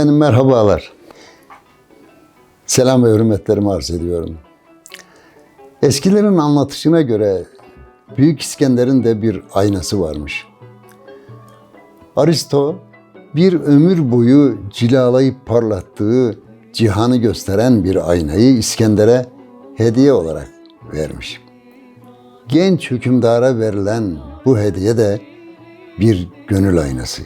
Efendim merhabalar. Selam ve hürmetlerimi arz ediyorum. Eskilerin anlatışına göre Büyük İskender'in de bir aynası varmış. Aristo bir ömür boyu cilalayıp parlattığı cihanı gösteren bir aynayı İskender'e hediye olarak vermiş. Genç hükümdara verilen bu hediye de bir gönül aynası.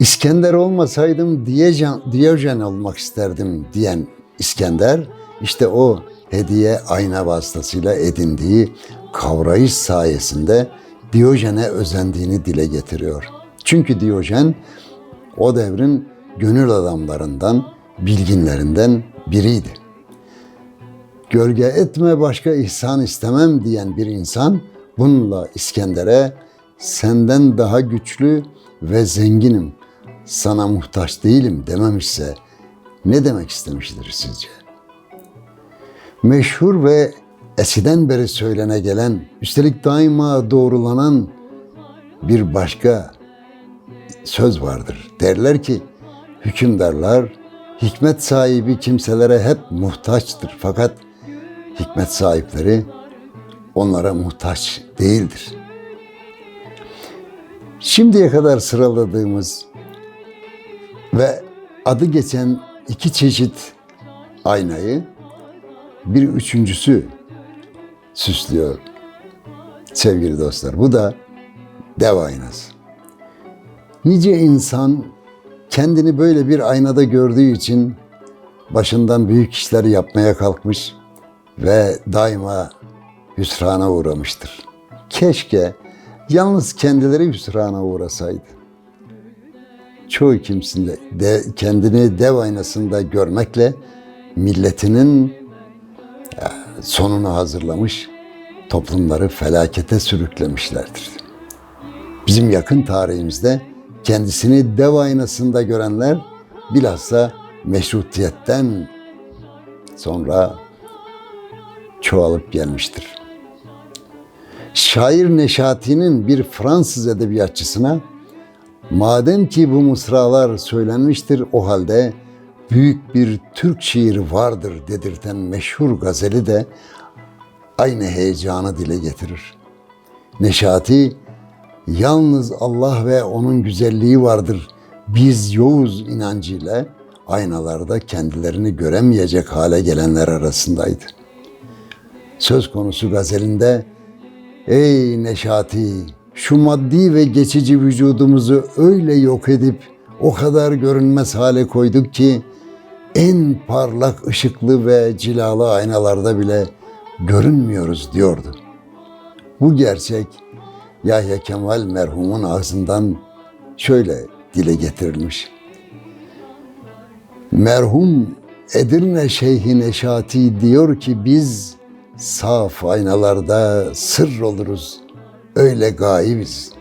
İskender olmasaydım Diyojen, Diyojen olmak isterdim diyen İskender işte o hediye ayna vasıtasıyla edindiği kavrayış sayesinde Diyojen'e özendiğini dile getiriyor. Çünkü Diyojen o devrin gönül adamlarından, bilginlerinden biriydi. Gölge etme başka ihsan istemem diyen bir insan bununla İskender'e senden daha güçlü ve zenginim, sana muhtaç değilim dememişse ne demek istemiştir sizce? Meşhur ve eskiden beri söylene gelen, üstelik daima doğrulanan bir başka söz vardır. Derler ki hükümdarlar hikmet sahibi kimselere hep muhtaçtır. Fakat hikmet sahipleri onlara muhtaç değildir. Şimdiye kadar sıraladığımız ve adı geçen iki çeşit aynayı bir üçüncüsü süslüyor sevgili dostlar. Bu da dev aynası. Nice insan kendini böyle bir aynada gördüğü için başından büyük işler yapmaya kalkmış ve daima hüsrana uğramıştır. Keşke yalnız kendileri hüsrana uğrasaydı. Çoğu kimsinde de kendini dev aynasında görmekle milletinin e, sonunu hazırlamış, toplumları felakete sürüklemişlerdir. Bizim yakın tarihimizde kendisini dev aynasında görenler bilhassa meşrutiyetten sonra çoğalıp gelmiştir. Şair Neşati'nin bir Fransız edebiyatçısına madem ki bu mısralar söylenmiştir o halde büyük bir Türk şiiri vardır dedirten meşhur gazeli de aynı heyecanı dile getirir. Neşati yalnız Allah ve onun güzelliği vardır. Biz yoğuz inancıyla aynalarda kendilerini göremeyecek hale gelenler arasındaydı. Söz konusu gazelinde Ey Neşati şu maddi ve geçici vücudumuzu öyle yok edip o kadar görünmez hale koyduk ki en parlak ışıklı ve cilalı aynalarda bile görünmüyoruz diyordu. Bu gerçek Yahya Kemal merhumun ağzından şöyle dile getirilmiş. Merhum Edirne Şeyhi Neşati diyor ki biz saf aynalarda sır oluruz. Öyle gaybiz.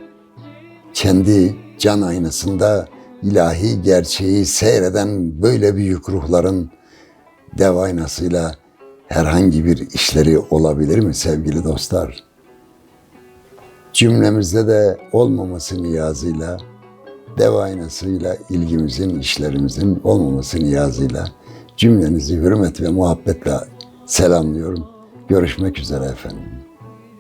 Kendi can aynasında ilahi gerçeği seyreden böyle büyük ruhların dev aynasıyla herhangi bir işleri olabilir mi sevgili dostlar? Cümlemizde de olmaması niyazıyla, dev aynasıyla ilgimizin, işlerimizin olmaması niyazıyla cümlenizi hürmet ve muhabbetle selamlıyorum. Görüşmek üzere efendim.